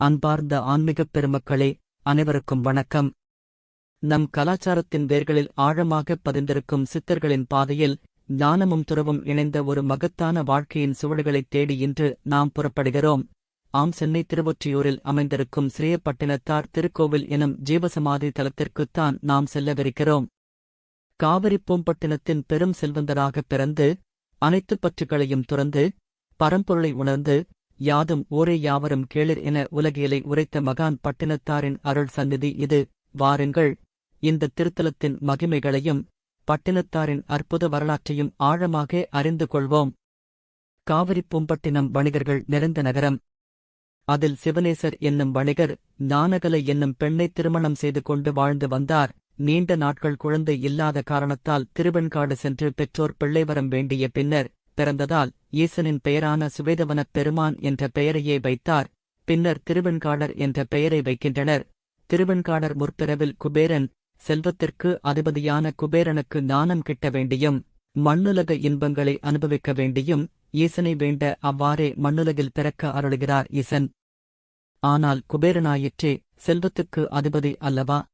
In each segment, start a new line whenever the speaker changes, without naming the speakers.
அன்பார்ந்த ஆன்மீகப் பெருமக்களே அனைவருக்கும் வணக்கம். நம் கலாச்சாரத்தின் வேர்களில் ஆழமாகப் பதிந்திருக்கும் சித்தர்களின் பாதையில் ஞானமும் துறவும் இணைந்த ஒரு மகத்தான வாழ்க்கையின் சுவடுகளைத் தேடி இன்று நாம் புறப்படுகிறோம். ஆம் சென்னை திருவொற்றியூரில் அமைந்திருக்கும் ஸ்ரீயப்பட்டினத்தார் திருக்கோவில் எனும் ஜீவசமாதி தலத்திற்குத்தான் நாம் செல்லவிருக்கிறோம். காவிரி பூம்பட்டினத்தின் பெரும் செல்வந்தராகப் பிறந்து அனைத்துப் பற்றுகளையும் துறந்து பரம்பொருளை உணர்ந்து யாதும் ஊரே யாவரும் கேளிர் என உலகியலை உரைத்த மகான் பட்டினத்தாரின் அருள் சந்நிதி இது. வாருங்கள் இந்த திருத்தலத்தின் மகிமைகளையும் பட்டினத்தாரின் அற்புத வரலாற்றையும் ஆழமாக அறிந்து கொள்வோம். காவிரி பூம்பட்டினம் வணிகர்கள் நிறைந்த நகரம். அதில் சிவனேசர் என்னும் வணிகர் ஞானகலை என்னும் பெண்ணை திருமணம் செய்து கொண்டு வாழ்ந்து வந்தார். நீண்ட நாட்கள் குழந்தை இல்லாத காரணத்தால் திருவெண்காடு சென்று பெற்றோர் பிள்ளைவரம் வேண்டிய பின்னர் பிறந்ததால் ஈசனின் பெயரான சுவேதவனப் பெருமான் என்ற பெயரையே வைத்தார். பின்னர் திருவெண்காடர் என்ற பெயரை வைக்கின்றனர். திருவெண்காடர் முற்பிறவில் குபேரன் செல்வத்திற்கு அதிபதியான குபேரனுக்கு ஞானம் கிட்ட வேண்டியும் மண்ணுலக இன்பங்களை அனுபவிக்க வேண்டியும் ஈசனை வேண்ட அவ்வாறே மண்ணுலகில் பிறக்க அருளுகிறார் ஈசன். ஆனால் குபேரனாயிற்றே செல்வத்துக்கு அதிபதி அல்லவா?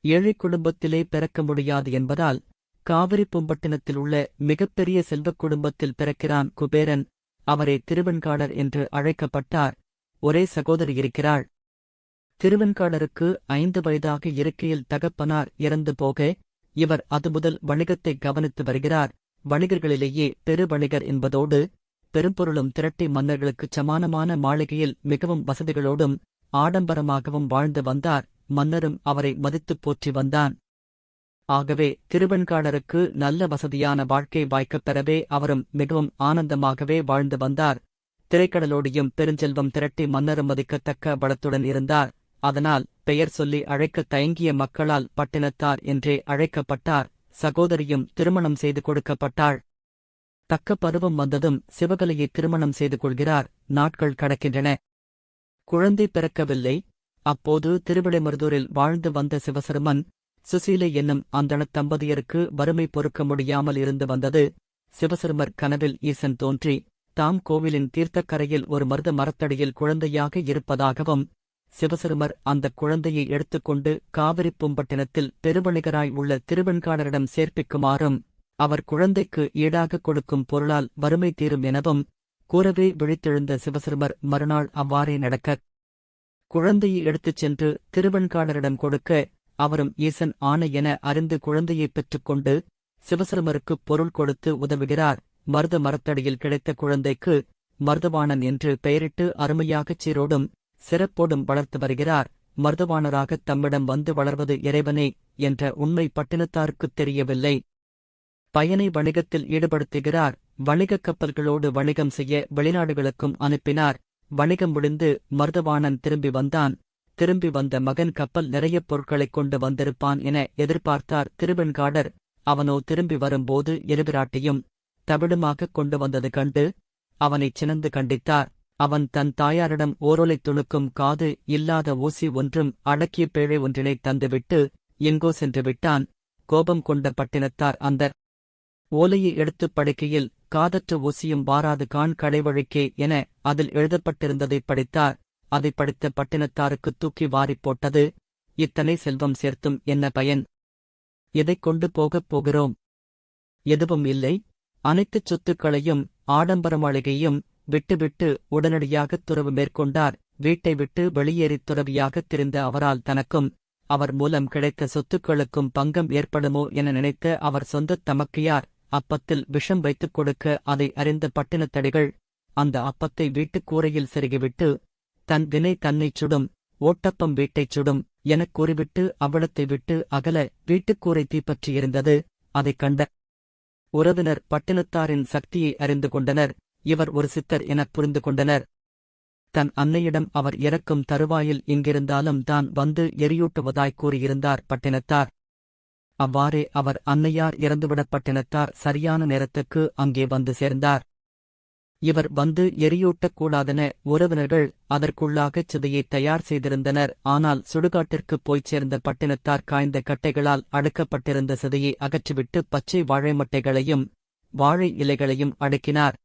ஏழை குடும்பத்திலே பிறக்க முடியாது என்பதால் காவிரி பூம்பட்டினத்தில் உள்ள மிகப்பெரிய செல்வக் குடும்பத்தில் பிறக்கிறான் குபேரன். அவரே திருவெண்காடர் என்று அழைக்கப்பட்டார். ஒரே சகோதரி இருக்கிறாள். திருவெண்காடருக்கு ஐந்து வயதாக இருக்கையில் தகப்பனார் இறந்து போக இவர் அது முதல் வணிகத்தை கவனித்து வருகிறார். வணிகர்களிலேயே பெருவணிகர் என்பதோடு பெரும்பொருளும் திரட்டி மன்னர்களுக்குச் சமானமான மாளிகையில் மிகவும் வசதிகளோடும் ஆடம்பரமாகவும் வாழ்ந்து வந்தார். மன்னரும் அவரை மதித்துப் போற்றி வந்தான். ஆகவே திருவெண்காடருக்கு நல்ல வசதியான வாழ்க்கை வாய்க்கப் பெறவே அவரும் மிகவும் ஆனந்தமாகவே வாழ்ந்து வந்தார். திரைக்கடலோடியும் பெருஞ்செல்வம் திரட்டி மன்னரும் மதிக்கத்தக்க வளத்துடன் இருந்தார். அதனால் பெயர் சொல்லி அழைக்கத் தயங்கிய மக்களால் பட்டினத்தார் என்றே அழைக்கப்பட்டார். சகோதரியும் திருமணம் செய்து கொடுக்கப்பட்டாள். தக்க பருவம் வந்ததும் சிவகலையை திருமணம் செய்து கொள்கிறார். நாட்கள் கடக்கின்றன. குழந்தை பிறக்கவில்லை. அப்போது திருவிடைமருதூரில் வாழ்ந்து வந்த சிவசருமன் சுசீலை என்னும் அந்தணத் தம்பதியருக்கு வறுமை பொறுக்க முடியாமல் இருந்து வந்தது. சிவசருமர் கனவில் ஈசன் தோன்றி தாம் கோவிலின் தீர்த்தக்கரையில் ஒரு மருத மரத்தடியில் குழந்தையாக இருப்பதாகவும் சிவசருமர் அந்தக் குழந்தையை எடுத்துக்கொண்டு காவிரி பூம்பட்டினத்தில் பெருவணிகராய் உள்ள திருவெண்காடரிடம் சேர்ப்பிக்குமாறும் அவர் குழந்தைக்கு ஈடாக கொடுக்கும் பொருளால் வறுமை தீரும் எனவும் கூறவே விழித்தெழுந்த சிவசருமர் மறுநாள் அவ்வாறே நடக்க குழந்தையை எடுத்துச் சென்று திருவெண்காடரிடம் கொடுக்க அவரும் ஈசன் ஆணை என அறிந்து குழந்தையைப் பெற்றுக்கொண்டு சிவசர்மருக்கு பொருள் கொடுத்து உதவுகிறார். மருத மரத்தடியில் கிடைத்த குழந்தைக்கு மருதவாணன் என்று பெயரிட்டு அருமையாகச் சீரோடும் சிறப்போடும் வளர்த்து வருகிறார். மருதவாணராக தம்மிடம் வந்து வளர்வது இறைவனே என்ற உண்மை பட்டினத்தாருக்குத் தெரியவில்லை. பயனை வணிகத்தில் ஈடுபடுத்துகிறார். வணிகக் கப்பல்களோடு வணிகம் செய்ய வெளிநாடுகளுக்கும் அனுப்பினார். வணிகம் முடிந்து மருதவாணன் திரும்பி வந்தான். திரும்பி வந்த மகன் கப்பல் நிறைய பொருட்களைக் கொண்டு வந்திருப்பான் என எதிர்பார்த்தார் திருவெண்காடர். அவனோ திரும்பி வரும்போது எருவிராட்டியும் தவிடுமாகக் கொண்டு வந்தது கண்டு அவனைச் சினந்து கண்டித்தார். அவன் தன் தாயாரிடம் ஓரோலைத் துணுக்கும் காது இல்லாத ஊசி ஒன்றும் அடக்கிய பேழை ஒன்றினை தந்துவிட்டு எங்கோ சென்று விட்டான். கோபம் கொண்ட பட்டினத்தார் அந்த ஓலையை எடுத்துப் படுக்கையில் காதற்ற ஊசியும் வாராது கான் கடைவழிக்கே என அதில் எழுதப்பட்டிருந்ததைப் படித்தார். அதை படித்த பட்டினத்தாருக்கு தூக்கி வாரிப் போட்டது. இத்தனை செல்வம் சேர்த்தும் என்ன பயன்? எதைக் கொண்டு போகப் போகிறோம்? எதுவும் இல்லை. அனைத்துச் சொத்துக்களையும் ஆடம்பர மாளிகையும் விட்டுவிட்டு உடனடியாகத் துறவு மேற்கொண்டார். வீட்டை விட்டு வெளியேறித் துறவியாகத் திரிந்த அவரால் தனக்கும் அவர் மூலம் கிடைத்த சொத்துக்களுக்கும் பங்கம் ஏற்படுமோ என நினைத்த அவர் சொந்தத் தமக்கையார் அப்பத்தில் விஷம் வைத்துக் கொடுக்க அதை அறிந்த பட்டினத்தடிகள் அந்த அப்பத்தை வீட்டுக் கூரையில் செருகிவிட்டு தன் வினை தன்னைச் சுடும் ஓட்டப்பம் வீட்டைச் சுடும் எனக் கூறிவிட்டு அவ்வளத்தை விட்டு அகல வீட்டுக்கூரை தீப்பற்றியிருந்தது. அதைக் கண்ட உறவினர் பட்டினத்தாரின் சக்தியை அறிந்து கொண்டனர். இவர் ஒரு சித்தர் எனப் புரிந்து கொண்டனர். தன் அன்னையிடம் அவர் இறக்கும் தருவாயில் இங்கிருந்தாலும் தான் வந்து எரியூட்டுவதாய் கூறியிருந்தார் பட்டினத்தார். அவ்வாறே அவர் அன்னையார் இறந்துவிடப்பட்டினத்தார் சரியான நேரத்துக்கு அங்கே வந்து சேர்ந்தார். இவர் வந்து எரியூட்டக் கூடாதென உறவினர்கள் அதற்குள்ளாகச் சிதையை தயார் செய்திருந்தனர். ஆனால் சுடுகாட்டிற்குப் போய்ச் சேர்ந்த பட்டினத்தார் காய்ந்த கட்டைகளால் அடுக்கப்பட்டிருந்த சிதையை அகற்றிவிட்டு பச்சை வாழை மட்டைகளையும் வாழை இலைகளையும் அடுக்கினார்.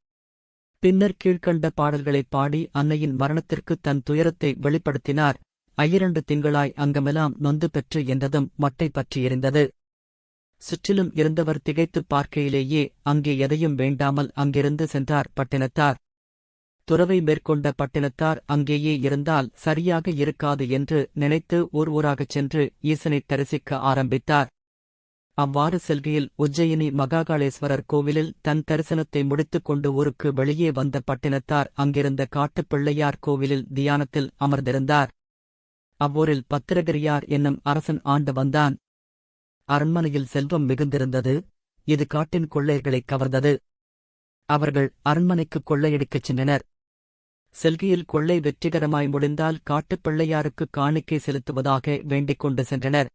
பின்னர் கீழ்க்கண்ட பாடல்களைப் பாடி அன்னையின் மரணத்திற்கு தன் துயரத்தை வெளிப்படுத்தினார். ஐயிரண்டு திங்களாய் அங்கமெல்லாம் நொந்து பெற்று என்றதும் மட்டை பற்றி சுற்றிலும் இருந்தவர் திகைத்துப் பார்க்கையிலேயே அங்கே எதையும் வேண்டாமல் அங்கிருந்து சென்றார் பட்டினத்தார். துறவை மேற்கொண்ட பட்டினத்தார் அங்கேயே இருந்தால் சரியாக இருக்காது என்று நினைத்து ஊர் ஊராகச் சென்று ஈசனைத் தரிசிக்க ஆரம்பித்தார். அவ்வாறு செல்கையில் உஜ்ஜயினி மகாகாளேஸ்வரர் கோவிலில் தன் தரிசனத்தை முடித்துக் கொண்டு ஊருக்கு வெளியே வந்த பட்டினத்தார் அங்கிருந்த காட்டுப் பிள்ளையார் கோவிலில் தியானத்தில் அமர்ந்திருந்தார். அவ்வூரில் பத்திரகிரியார் என்னும் அரசன் ஆண்டு வந்தான். அரண்மனையில் செல்வம் மிகுந்திருந்தது. இது காட்டின் கொள்ளையர்களைக் கவர்ந்தது. அவர்கள் அரண்மனைக்கு கொள்ளையடிக்கச் சென்றனர். செல்கையில் கொள்ளை வெற்றிகரமாய் முடிந்தால் காட்டுப் பிள்ளையாருக்கு காணிக்கை செலுத்துவதாக வேண்டிக் கொண்டு சென்றனர்.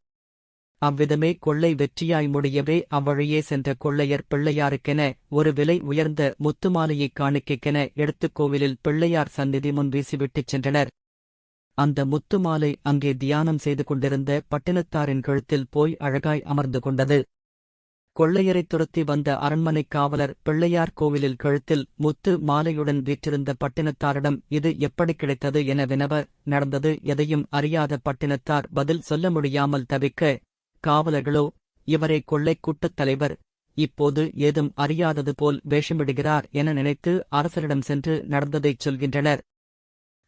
அவ்விதமே கொள்ளை வெற்றியாய் முடியவே அவ்வழியே சென்ற கொள்ளையர் பிள்ளையாருக்கென ஒரு விலை உயர்ந்த முத்துமாலையைக் காணிக்கைக்கென எடுத்துக் கோவிலில் பிள்ளையார் சந்நிதி முன் வீசிவிட்டுச் சென்றனர். அந்த முத்துமாலை அங்கே தியானம் செய்து கொண்டிருந்த பட்டினத்தாரின் கழுத்தில் போய் அழகாய் அமர்ந்து கொண்டது. கொள்ளையரைத் துரத்தி வந்த அரண்மனைக் காவலர் பிள்ளையார் கோவிலில் கழுத்தில் முத்து மாலையுடன் வீற்றிருந்த பட்டினத்தாரிடம் இது எப்படி கிடைத்தது என வினவ நடந்தது எதையும் அறியாத பட்டினத்தார் பதில் சொல்ல முடியாமல் தவிக்க காவலர்களோ இவரை கொள்ளைக் கூட்டத் தலைவர் இப்போது ஏதும் அறியாதது போல் வேஷமிடுகிறார் என நினைத்து அரசரிடம் சென்று நடந்ததைச் சொல்கின்றனர்.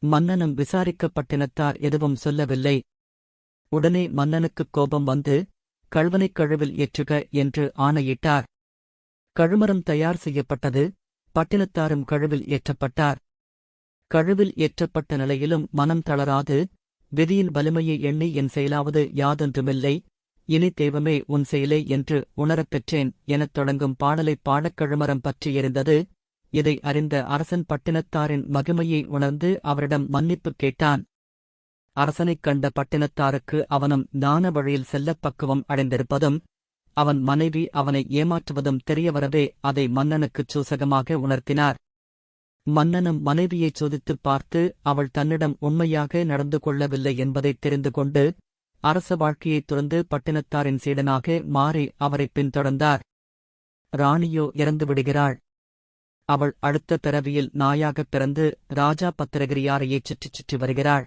மன்னனும் விசாரிக்கப்பட்டினத்தார் எதுவும் சொல்லவில்லை. உடனே மன்னனுக்குக் கோபம் வந்து கழுவனைக் கழுவில் ஏற்றுக என்று ஆணையிட்டார். கழுமரம் தயார் செய்யப்பட்டது பட்டினத்தாரும் கழுவில் ஏற்றப்பட்டார். கழுவில் ஏற்றப்பட்ட நிலையிலும் மனம் தளராது விதியின் வலிமையை எண்ணி என் செயலாவது யாதொன்றுமில்லை இனி தெய்வமே உன் செயலே என்று உணரப் பெற்றேன் எனத் தொடங்கும் பாடலைப் பாடக் கழுமரம் பற்றி இதை அறிந்த அரசன் பட்டினத்தாரின் மகிமையை உணர்ந்து அவரிடம் மன்னிப்பு கேட்டான். அரசனைக் கண்ட பட்டினத்தாருக்கு அவனும் ஞான வழியில் செல்லப் பக்குவம் அடைந்திருப்பதும் அவன் மனைவி அவனை ஏமாற்றுவதும் தெரியவரவே அதை மன்னனுக்குச் சூசகமாக உணர்த்தினார். மன்னனும் மனைவியைச் சோதித்துப் பார்த்து அவள் தன்னிடம் உண்மையாக நடந்து கொள்ளவில்லை என்பதைத் தெரிந்து கொண்டு அரச வாழ்க்கையைத் துறந்து பட்டினத்தாரின் சீடனாக மாறி அவரைப் பின்தொடர்ந்தார். ராணியோ இறந்து விடுகிறாள் அவள் அடுத்த பிறவியில் நாயாகப் பிறந்து ராஜா பத்திரகிரியாரையே சுற்றிச் சுற்றி வருகிறாள்.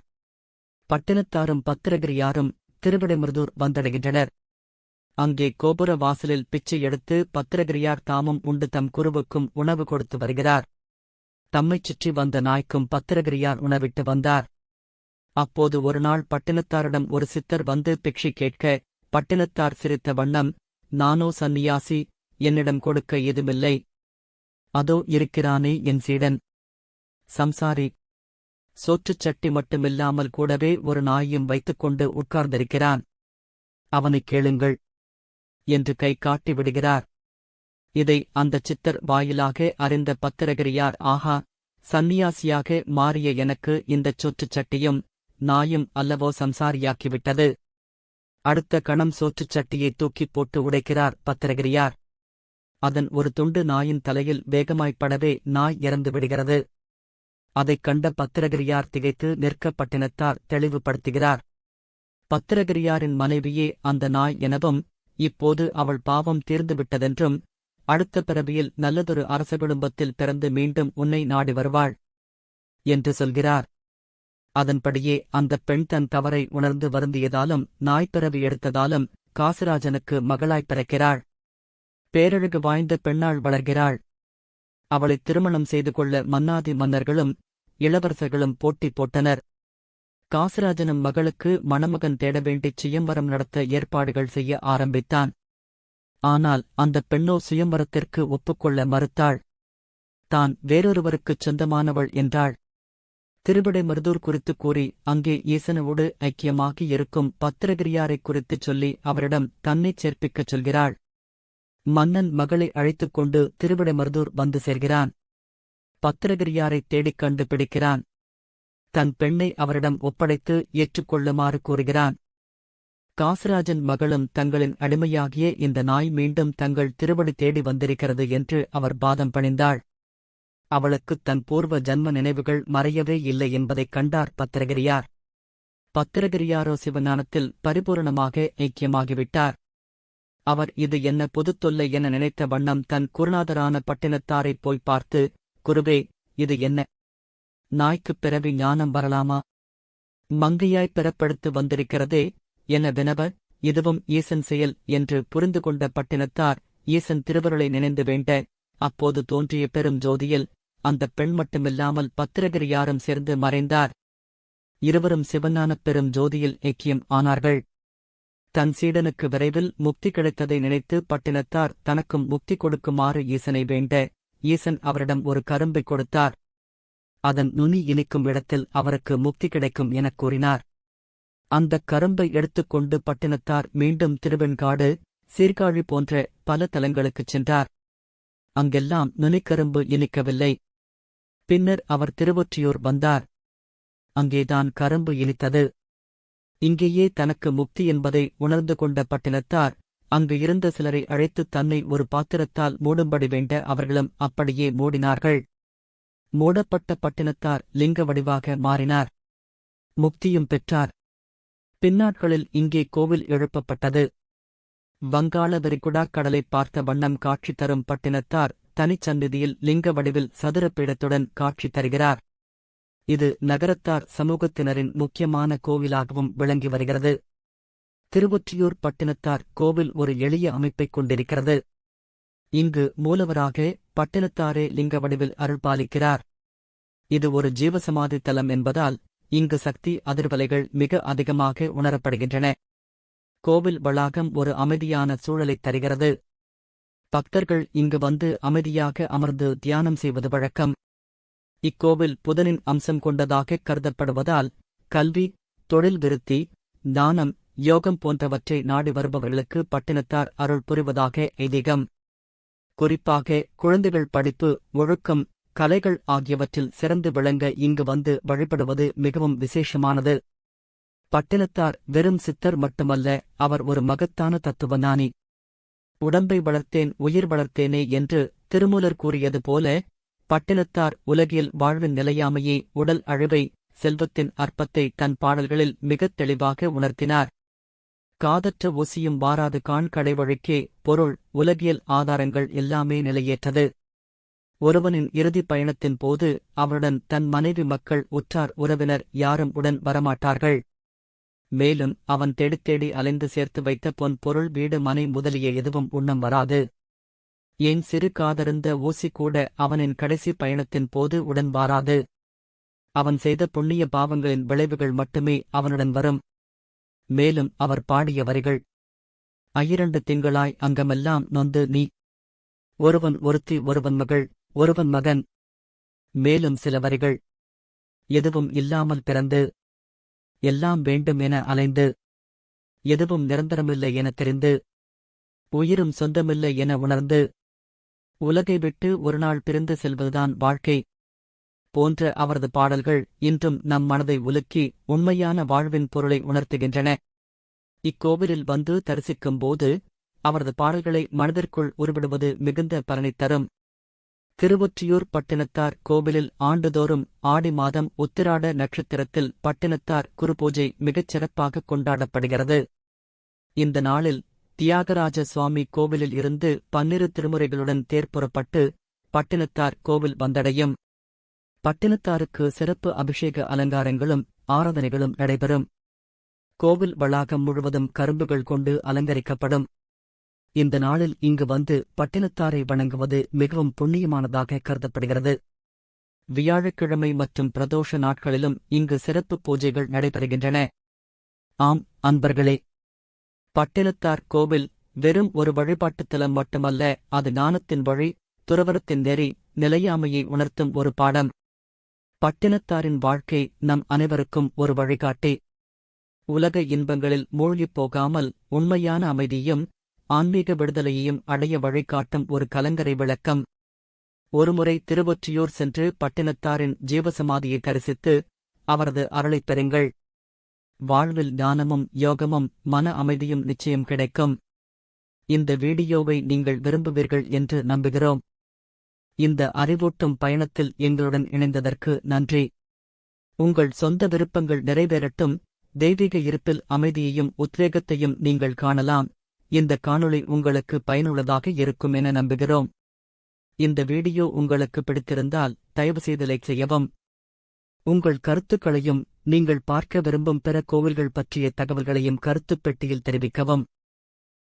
பட்டினத்தாரும் பத்திரகிரியாரும் திருவிடைமிருதூர் வந்தடைகின்றனர். அங்கே கோபுர வாசலில் பிச்சை எடுத்து பத்திரகிரியார் தாமும் உண்டு தம் குருவுக்கும் உணவு கொடுத்து வருகிறார். தம்மைச் சுற்றி வந்த நாய்க்கும் பத்திரகிரியார் உணவிட்டு வந்தார். அப்போது ஒருநாள் பட்டினத்தாரிடம் ஒரு சித்தர் வந்து பிக்ஷை கேட்க பட்டினத்தார் சிரித்த வண்ணம் நானோ சந்நியாசி என்னிடம் கொடுக்க ஏதுமில்லை அதோ இருக்கிறானே என் சீடன். சம்சாரி. சோற்றுச் சட்டி மட்டுமில்லாமல் கூடவே ஒரு நாயும் வைத்துக்கொண்டு உட்கார்ந்திருக்கிறான். அவனைக் கேளுங்கள். என்று கை காட்டி விடுகிறார். இதை அந்தச் சித்தர் வாயிலாக அறிந்த பத்திரகிரியார் ஆஹா சந்நியாசியாக மாறிய எனக்கு இந்தச் சோற்றுச் சட்டியும் நாயும் அல்லவோ சம்சாரியாக்கிவிட்டது. அடுத்த கணம் சோற்றுச் சட்டியை தூக்கிப் போட்டு உடைக்கிறார் பத்திரகிரியார். அதன் ஒரு துண்டு நாயின் தலையில் வேகமாய்ப்படவே நாய் இறந்து விடுகிறது. அதைக் கண்ட பத்திரகிரியார் திகைத்து நிற்க பட்டினத்தார் தெளிவுபடுத்துகிறார். பத்திரகிரியாரின் மனைவியே அந்த நாய் எனவும் இப்போது அவள் பாவம் தீர்ந்துவிட்டதென்றும் அடுத்த பிறவியில் நல்லதொரு அரச குடும்பத்தில் பிறந்து மீண்டும் உன்னை நாடி வருவாள் என்று சொல்கிறார். அதன்படியே அந்தப் பெண் தன் தவறை உணர்ந்து வருந்தியதாலும் நாய்ப்பிறவி எடுத்ததாலும் காசிராஜனுக்கு மகளாய்ப் பிறக்கிறாள். பேரழகு வாய்ந்த பெண்ணாள் வளர்கிறாள். அவளை திருமணம் செய்து கொள்ள மன்னாதி மன்னர்களும் இளவரசர்களும் போட்டி போட்டனர். காசிராஜனும் மகளுக்கு மணமகன் தேட வேண்டிச் சுயம்பரம் நடத்த ஏற்பாடுகள் செய்ய ஆரம்பித்தான். ஆனால் அந்தப் பெண்ணோ சுயம்பரத்திற்கு ஒப்புக்கொள்ள மறுத்தாள். தான் வேறொருவருக்குச் சொந்தமானவள் என்றாள். திருவிடைமருதூர் குறித்துக் கூறி அங்கே ஈசனோடு ஐக்கியமாகி இருக்கும் பத்திரகிரியாரைக் குறித்துச் சொல்லி அவரிடம் தன்னைச் சேர்ப்பிக்கச் சொல்கிறாள். மன்னன் மகளை அழைத்துக் கொண்டு திருவிடைமருதூர் வந்து சேர்கிறான். பத்திரகிரியாரைத் தேடிக் கண்டு பிடிக்கிறான் தன் பெண்ணை அவரிடம் ஒப்படைத்து ஏற்றுக்கொள்ளுமாறு கூறுகிறான். காசராஜன் மகளும் தங்களின் அடிமையாகிய இந்த நாய் மீண்டும் தங்கள் திருவடி தேடி வந்திருக்கிறது என்று அவர் பாதம் பணிந்தாள். அவளுக்குத் தன் பூர்வ ஜன்ம நினைவுகள் மறையவே இல்லை என்பதைக் கண்டார் பத்திரகிரியார். பத்திரகிரியாரோ சிவஞானத்தில் பரிபூரணமாக ஐக்கியமாகிவிட்டார். அவர் இது என்ன பொதுத் தொல்லை என நினைத்த வண்ணம் தன் குருநாதரான பட்டினத்தாரைப் போய் பார்த்து குருவே இது என்ன? நாய்க்குப் பிறவி ஞானம் வரலாமா? மங்கையாய் பெறப்படுத்து வந்திருக்கிறதே என வினவ இதுவும் ஈசன் செயல் என்று புரிந்து கொண்ட பட்டினத்தார் ஈசன் திருவருளை நினைந்து வேண்ட அப்போது தோன்றிய பெரும் ஜோதியில் அந்தப் பெண் மட்டுமில்லாமல் பத்திரகிரியாரும் சேர்ந்து மறைந்தார். இருவரும் சிவஞானப் பெரும் ஜோதியில் ஐக்கியம் ஆனார்கள். தன் சீடனுக்கு விரைவில் முக்தி கிடைத்ததை நினைத்து பட்டினத்தார் தனக்கும் முக்தி கொடுக்குமாறு ஈசனை வேண்ட ஈசன் அவரிடம் ஒரு கரும்பை கொடுத்தார். அதன் நுனி இனிக்கும் இடத்தில் அவருக்கு முக்தி கிடைக்கும் எனக் கூறினார். அந்தக் கரும்பை எடுத்துக்கொண்டு பட்டினத்தார் மீண்டும் திருவெண்காடு சீர்காழி போன்ற பல தலங்களுக்குச் சென்றார். அங்கெல்லாம் நுனிக்கரும்பு இனிக்கவில்லை. பின்னர் அவர் திருவொற்றியூர் வந்தார். அங்கேதான் கரும்பு இனித்தது. இங்கேயே தனக்கு முக்தி என்பதை உணர்ந்து கொண்ட பட்டினத்தார் அங்கு இருந்த சிலரை அழைத்து தன்னை ஒரு பாத்திரத்தால் மூடும்படி வேண்ட அவர்களும் அப்படியே மூடினார்கள். மூடப்பட்ட பட்டினத்தார் லிங்க வடிவாக மாறினார். முக்தியும் பெற்றார். பின்னாட்களில் இங்கே கோவில் எழுப்பப்பட்டது. வங்காள விரிகுடா கடலை பார்த்த வண்ணம் காட்சி தரும் பட்டினத்தார் தனிச்சந்நிதியில் லிங்க வடிவில் சதுர பீடத்துடன் காட்சி தருகிறார். இது நகரத்தார் சமூகத்தினரின் முக்கியமான கோவிலாகவும் விளங்கி வருகிறது. திருவொற்றியூர் பட்டினத்தார் கோவில் ஒரு எளிய அமைப்பைக் கொண்டிருக்கிறது. இங்கு மூலவராக பட்டினத்தாரே லிங்க வடிவில் அருள்பாலிக்கிறார். இது ஒரு ஜீவசமாதி தலம் என்பதால் இங்கு சக்தி அதிர்வலைகள் மிக அதிகமாக உணரப்படுகின்றன. கோவில் வளாகம் ஒரு அமைதியான சூழலைத் தருகிறது. பக்தர்கள் இங்கு வந்து அமைதியாக அமர்ந்து தியானம் செய்வது வழக்கம். இக்கோவில் புதனின் அம்சம் கொண்டதாக கருதப்படுவதால் கல்வி தொழில் விருத்தி தானம் யோகம் போன்றவற்றை நாடி வருபவர்களுக்கு பட்டினத்தார் அருள் புரிவதாக ஐதீகம். குறிப்பாக குழந்தைகள் படிப்பு ஒழுக்கம் கலைகள் ஆகியவற்றில் சிறந்து விளங்க இங்கு வந்து வழிபடுவது மிகவும் விசேஷமானது. பட்டினத்தார் வெறும் சித்தர் மட்டுமல்ல அவர் ஒரு மகத்தான தத்துவஞானி. உடம்பை வளர்த்தேன் உயிர் வளர்த்தேனே என்று திருமூலர் கூறியது போல பட்டினத்தார் உலகில் வாழ்வின் நிலையாமையே உடல் அழிவை செல்வத்தின் அற்பத்தை தன் பாடல்களில் மிகத் தெளிவாக உணர்த்தினார். காதற்ற ஒசியும் வாராது காண் கடைவழிக்கே பொருள் உலகியல் ஆதாரங்கள் எல்லாமே நிலையேற்றது. ஒருவனின் இறுதி பயணத்தின் போது அவருடன் தன் மனைவி மக்கள் உற்றார் உறவினர் யாரும் உடன் வரமாட்டார்கள். மேலும் அவன் தேடித்தேடி அலைந்து சேர்த்து வைத்த பொன் பொருள் வீடு மனை முதலிய எதுவும் உண்ணம் வராது. என் சிறு காதருந்த ஊசி கூட அவனின் கடைசி பயணத்தின் போது உடன் வாராது அவன் செய்த புண்ணிய பாவங்களின் விளைவுகள் மட்டுமே அவனுடன் வரும். மேலும் அவர் பாடிய வரிகள் ஐயிரண்டு திங்களாய் அங்கமெல்லாம் நொந்து நீ ஒருவன் ஒருத்தி ஒருவன் மகள் ஒருவன் மகன். மேலும் சில வரிகள் எதுவும் இல்லாமல் பிறந்து எல்லாம் வேண்டும் என அலைந்து எதுவும் நிரந்தரமில்லை என தெரிந்து உயிரும் சொந்தமில்லை என உணர்ந்து உலகை விட்டு ஒருநாள் பிரிந்து செல்வதுதான் வாழ்க்கை போன்ற அவரது பாடல்கள் இன்றும் நம் மனதை உலுக்கி உண்மையான வாழ்வின் பொருளை உணர்த்துகின்றன. இக்கோவிலில் வந்து தரிசிக்கும் போது அவரது பாடல்களை மனதிற்குள் உருவிடுவது மிகுந்த பலனைத் தரும். திருவொற்றியூர் பட்டினத்தார் கோவிலில் ஆண்டுதோறும் ஆடி மாதம் உத்திராட நட்சத்திரத்தில் பட்டினத்தார் குருபூஜை மிகச் சிறப்பாக கொண்டாடப்படுகிறது. இந்த நாளில் தியாகராஜ சுவாமி கோவிலில் இருந்து பன்னிரு திருமுறைகளுடன் தேர் புறப்பட்டு பட்டினத்தார் கோவில் வந்தடையும். பட்டினத்தாருக்கு சிறப்பு அபிஷேக அலங்காரங்களும் ஆராதனைகளும் நடைபெறும். கோவில் வளாகம் முழுவதும் கரும்புகள் கொண்டு அலங்கரிக்கப்படும். இந்த நாளில் இங்கு வந்து பட்டினத்தாரை வணங்குவது மிகவும் புண்ணியமானதாக கருதப்படுகிறது. வியாழக்கிழமை மற்றும் பிரதோஷ நாட்களிலும் இங்கு சிறப்பு பூஜைகள் நடைபெறுகின்றன. ஆம் அன்பர்களே பட்டினத்தார் கோவில் வெறும் ஒரு வழிபாட்டுத் தலம் மட்டுமல்ல அது ஞானத்தின் வழி துறவரத்தின் நெறி நிலையாமையை உணர்த்தும் ஒரு பாடம். பட்டினத்தாரின் வாழ்க்கை நம் அனைவருக்கும் ஒரு வழிகாட்டி. உலக இன்பங்களில் மூழ்கிப் போகாமல் உண்மையான அமைதியும் ஆன்மீக விடுதலையையும் அடைய வழிகாட்டும் ஒரு கலங்கரை விளக்கம். ஒருமுறை திருவொற்றியூர் சென்று பட்டினத்தாரின் ஜீவசமாதியை தரிசித்து அவரது அருளைப் பெறுங்கள். வாழ்வில் ஞானமும் யோகமும் மன அமைதியும் நிச்சயம் கிடைக்கும். இந்த வீடியோவை நீங்கள் விரும்புவீர்கள் என்று நம்புகிறோம். இந்த அறிவூட்டும் பயணத்தில் எங்களுடன் இணைந்ததற்கு நன்றி. உங்கள் சொந்த விருப்பங்கள் நிறைவேறட்டும். தெய்வீக இருப்பில் அமைதியையும் உத்வேகத்தையும் நீங்கள் காணலாம். இந்த காணொளி உங்களுக்கு பயனுள்ளதாக இருக்கும் என நம்புகிறோம். இந்த வீடியோ உங்களுக்கு பிடித்திருந்தால் தயவுசெய்து லைக் செய்யவும். உங்கள் கருத்துக்களையும் நீங்கள் பார்க்க விரும்பும் பிற கோவில்கள் பற்றிய தகவல்களையும் கருத்துப் பெட்டியில் தெரிவிக்கவும்.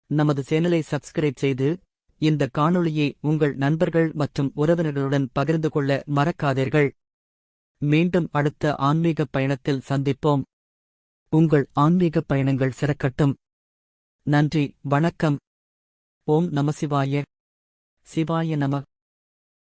நமது சேனலை சப்ஸ்கிரைப் செய்து இந்த காணொளியை உங்கள் நண்பர்கள் மற்றும் உறவினர்களுடன் பகிர்ந்து கொள்ள மறக்காதீர்கள். மீண்டும் அடுத்த ஆன்மீக பயணத்தில் சந்திப்போம். உங்கள் ஆன்மீக பயணங்கள் சிறக்கட்டும். நன்றி வணக்கம். ஓம் நமசிவாய சிவாய நம.